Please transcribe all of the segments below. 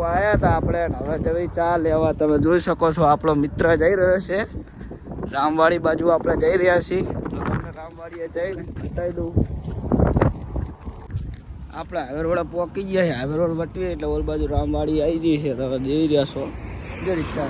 આવ્યા હતા આપણે. હવે જવી ચા લેવા. તમે જોઈ શકો છો, આપણો મિત્ર જઈ રહ્યો છે. રામવાડી બાજુ આપણે જઈ રહ્યા છીએ. તો દઉં. આપણે હાઈવે રોડ પહોંચી ગયા છે. હાઈવે રોડ વટવી એટલે ઓલ બાજુ રામવાડી આવી ગઈ છે. તમે જઈ રહ્યા છો. જે રિક્ષા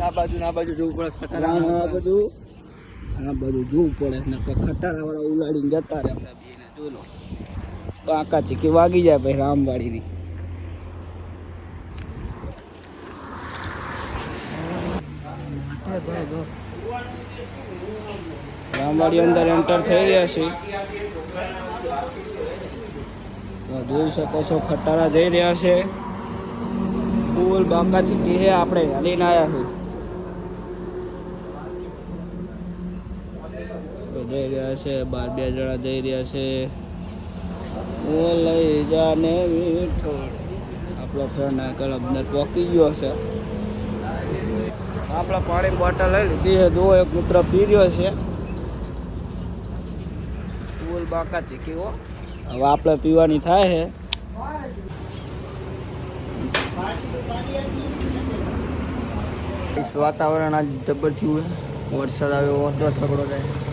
આ બાજુ આ બાજુ જવું પડે. આ બધું આ બધું જોવું પડે ને ખટારા વાળા ઉલાડીને જતા રહે આપણે બેને, જોઈ ચીકી વાગી જાય ભાઈ રામવાડીની. રામવાડી અંદર એન્ટર થઈ રહ્યા છે. જોઈ શકો છો ખટારા જઈ રહ્યા છે. ફૂલ બાકા ચીકી છે આપણે, હાલીને આવ્યા છે. જઈ રહ્યા છે, બાર બે જણા જઈ રહ્યા છે. હું લઈ જાને મીઠો આપણો ફ્રેન્ડ આગળ અંદર પહોંચી ગયો છે. આપણા પાણી બોટલ લઈ લીધી છે. જુઓ, એક મિત્ર પી રહ્યો છે. ફૂલ બાકા ચીકીઓ હવે આપણે પીવાની થાય છે. વાતાવરણ આજ જબર થયું વરસાદ આવ્યો હતો છગડો થાય.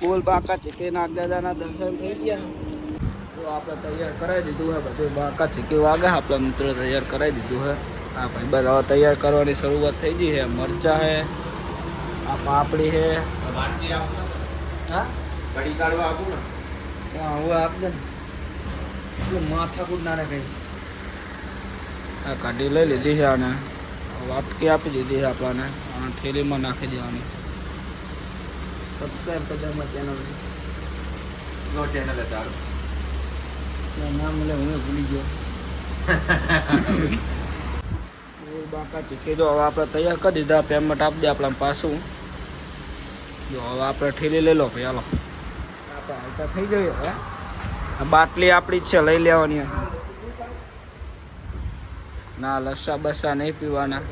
બાકા ચીકી નાગ દાદાના દર્શન થઈ ગયા તો આપણે તૈયાર કરાવી દીધું હે બધું બાકા ચીકી વાગે આપણા મિત્રો તૈયાર કરાવી દીધું હે આ ભાઈ બધા હવે તૈયાર કરવાની શરૂઆત થઈ ગઈ છે મરચા હે આ પાપડી હે હા કડી કાઢવા આપું ને હા હું આપ દે પેલું માથા કૂટ ના કઈ આ કાઢી લઈ લીધી છે આને વાટકી આપી દીધી છે આપણને આ થેલીમાં નાખી દેવાની સબસ્ક્રાઇબ કરજો અમારી ચેનલ નો. ચેનલ છે તારું? નામ લે હું ભૂલી ગયો. બાકા ચીકી જો હવે આપણે તૈયાર કરી દીધા પેમેન્ટ આપી દે આપણા પાછું. જો હવે આપણે ઠેલી લઈ લો ભાઈ હાલો. આપણે હાલતા થઈ જઈએ હવે. બાટલી આપણી જ છે લઈ લેવાની. ના લસ્સા બસ્સા નહીં પીવાના.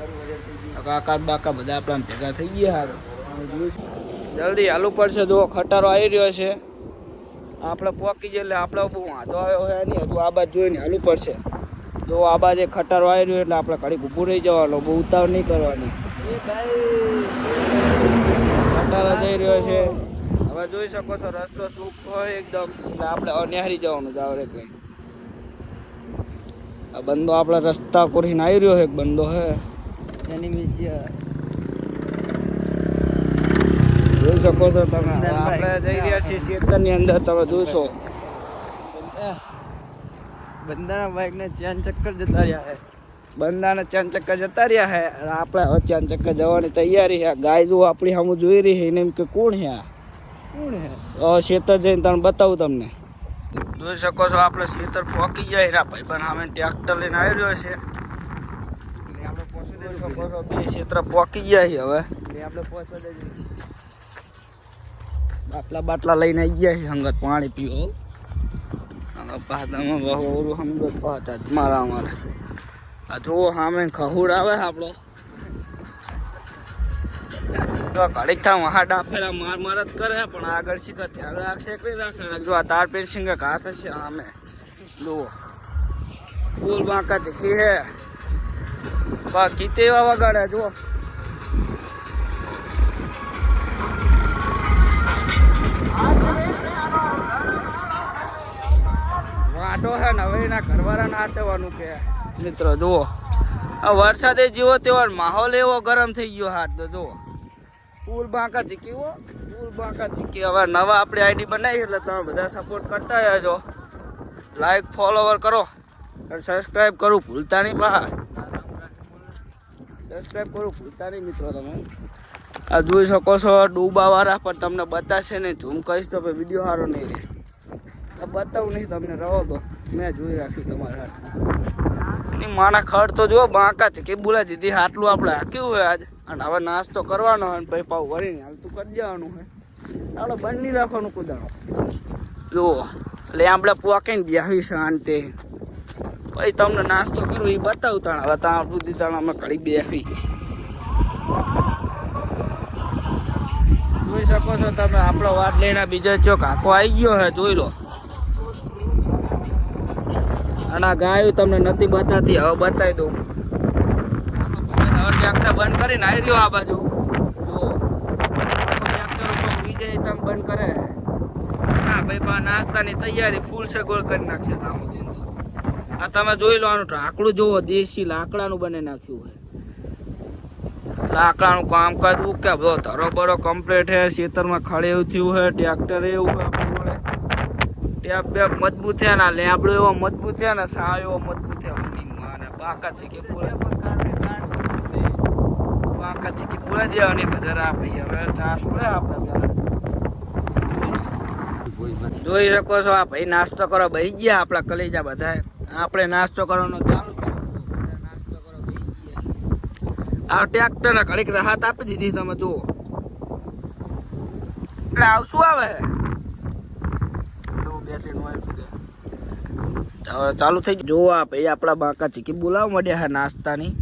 કાકા બાકા બધા આપણા ભેગા થઈ ગયા. હારું જલ્દી હાલવું પડશે. જો ખટારો આવી રહ્યો છે. આપણે પોકી જઈએ એટલે આપણે બહુ વાંધો આવ્યો હોય નહીં. હજુ આ બાજુ જોઈને હાલવું પડશે. જો આ બાજુ ખટારો આવી રહ્યો એટલે આપણે ઘડી ઊભું રહી જવાનું. બહુ ઉતાવળ નહીં કરવાની. ખટારો જઈ રહ્યો છે. હવે જોઈ શકો છો રસ્તો હોય એકદમ. એટલે આપણે અન્યારી જવાનું જાવરે કંઈ. આ બંદો આપણે રસ્તા કોરીને આવી રહ્યો છે એક બંદો હે. એની મીચી જોઈ શકો છો તમે. આપણે જઈ રહ્યા છીએ શેતરની અંદર તમે જોશો. બંદાના બાઈક ને ચેન ચક્કર જતા રહ્યા હે. બંદાને ચેન ચક્કર જતા રહ્યા હે. આપણે હવે ચેન ચક્કર જવાની તૈયારી છે ગાય જો આપણી સામે જોઈ રહી છે એને એમ કે કોણ છે કોણ હે? હવે શેતર જઈને તમે બતાવું તમને. જોઈ શકો છો આપણે શેતર પહોંચી જાય રા ભાઈ પણ સામે ટ્રેક્ટર લઈને આવી રહ્યો છે. આપણે પહોંચી દેજો શકો છો બે ક્ષેત્ર પહોંચી ગયા છે હવે. આપણે પહોંચવા દેજો. બાટલા બાટલા લઈને આવી ગયા છે સંગત પાણી પીવો પાતામાં મારા અમારે આ જો સામે ખહુડ આવે આપણો. તો કડીક થા વહા ડાફેરા માર માર જ કરે, પણ આગળ શીખર ધ્યાન રાખશે કઈ રાખે? જો આ તાર સિંગે ઘા થશે સામે. લો ફૂલ બાંકા ચીકી હે બાકી તેવા વગાડે જુઓ. એના ઘરવાળા નાચવાનું કે? મિત્રો, જુઓ. આ વરસાદે જેવો તેવો માહોલ એવો ગરમ થઈ ગયો હાથ, તો જુઓ. પુલ બાંકા ચીકી, હો. ફૂલ બાંકા ચીકી. હવે નવા આપણે આઈડી બનાવી, એટલે તમે બધા સપોર્ટ કરતા રહેજો. લાઈક ફોલોવર કરો. અને સબસ્ક્રાઈબ કરું ભૂલતા નહીં બહાર. સબસ્ક્રાઈબ કરું ભૂલતા નહીં મિત્રો તમે. આ જોઈ શકો છો, ડૂબાવાળા પણ તમને બતાશે ને ઝૂમ કરીશ તો વીડિયો સારો નહીં રહે. બતાવું નહીં તમને રહો દો મેં જોઈ રાખ્યું તમારા હાથમાં. માણા ખડ તો જો બાંકા છે. કે બોલા દીધી? આટલું આપણે હાક્યું હોય આજ? અને હવે નાસ્તો કરવાનો હોય પછી પાવ હાલ હાલતું કરી જવાનું હોય. આપણે બંધ રાખવાનું કુદાણો. જુઓ એટલે આપણે પોકીને બેસી શાંતિ પછી તમને નાસ્તો કરવો એ બતાવું તાણ. હવે ત્યાં આપણું દીધાણ અમે કડી બેસી જોઈ શકો છો તમે, આપણો વાત લઈને બીજો ચોક આખો આવી ગયો હે, જોઈ લો. આ ગાયું તમને નથી બતાતી, હવે બતાવી દઉં. ટ્રેક્ટર બંધ કરીને આવી રહ્યો આ બાજુ. જો ટ્રેક્ટર તમે બંધ કરે. હા ભાઈ પા નાસ્તાની તૈયારી ફૂલ સગવડ કરી નાખશે તામું આ તમે જોઈ લો આનું ઢાંકણું જોવો દેશી લાકડાનું બને નાખ્યું હોય. લાકડાનું કામ કરવું કે બધો ધરો બરો કમ્પ્લીટ હે ખડે થયું હે ટ્રેક્ટર એવું આપણી ટેપ બેપ મજબૂત થયા ના લેબડો એવો મજબૂત થયા ને સા એવો મજબૂત થયા. અને માને બાકા છે કે પૂરા બાકા છે. કે પૂરા દેવાની બધા ભાઈ. હવે ચાસ પડે આપણે પેલા. જોઈ શકો છો આ ભાઈ નાસ્તો કરો બહી ગયા આપણા કલેજા બધા. આપણે નાસ્તો કરવાનો ચાલુ છે. નાસ્તો કરો બહી ગયા. આ ટ્રેક્ટર ને ઘડીક રાહત આપી દીધી તમે જુઓ. એટલે આવ? ચાલુ થઈ ગયું. જોવા ભાઈ આપણા બાકા ચીકી બોલાવવા માંડ્યા હે નાસ્તાની.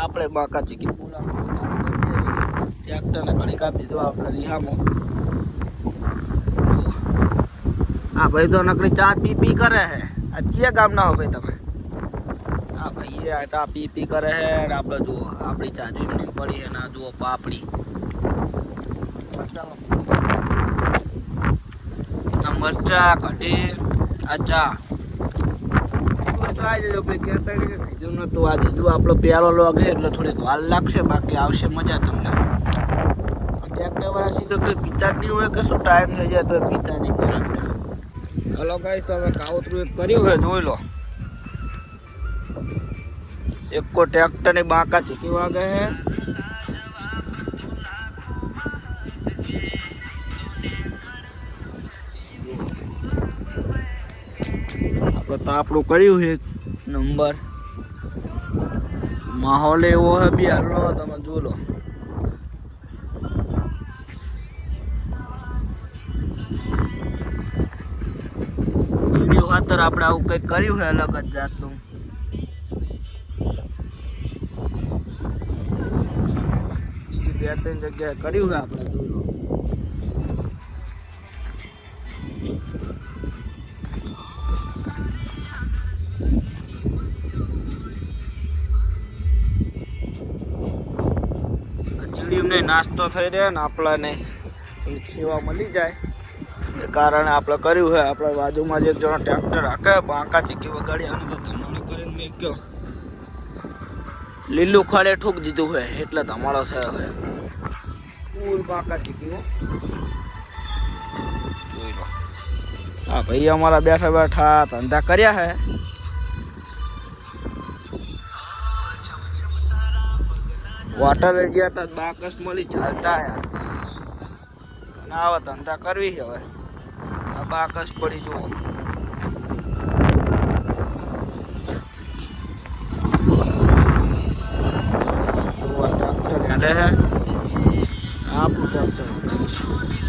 આપણે બાકા ચીકી બોલાવવા ટ્રેક્ટર ને ઘડીક આપી દીધો આપણે રિહામાં. હા ભાઈ તો નકરી ચા પી પી કરે હે આ ચિયા ગામના હો ભાઈ તમે? હા ભાઈ આ ચા પી પી કરે હે આપણે જુઓ, આપણી ચા જોઈ પડી હે ના જુઓ પાપડી આ મરચા કઢી આ ચા તો આજે જો ભાઈ કહેતા કે નતું આજે જો આપણો પ્યાલો લોગ એટલે થોડીક વાર લાગશે બાકી આવશે મજા તમને ટ્રેક્ટર વાળા સીધો કોઈ પીતા હોય કે ટાઈમ થઈ જાય તો પીતા હલો ગાઈસ તો કાવતરું એક કર્યું છે, જોઈ લો. એક કો ટ્રેક્ટરની બાકા ચીકી વાગે છે. તો આપણું કર્યું છે. નંબર. માહોલ એવો હે બી હાલો તમે જો લો વીડિયો ખાતર આપણે આવું કંઈક કર્યું છે અલગ જ જાતનું. બે ત્રણ જગ્યાએ કર્યું છે આપણે જોઈ નાસ્તો થઈ રહ્યો ને આપણાને સેવા મળી જાય. એ કારણે આપણે કર્યું છે. આપણે બાજુમાં જ એક જણો ટ્રેક્ટર હાકે, બાંકા ચીકી વગાડી અને તો ધમાડો કરીને મેં કયો લીલું ખાડે ઠૂક દીધું હોય એટલે ધમાડો થયો હોય ફૂલ બાંકા ચીકી હો. જોઈ લો. હા, ભાઈ, અમારા બેઠા બેઠા ધંધા કર્યા હે વોટર ગયા હતા બાકસ મળી ચાલતા યાર અને આવા ધંધા કરવી છે હવે. આ બાકસ પડી જુઓ. આપણું ટ્રેક્ટર.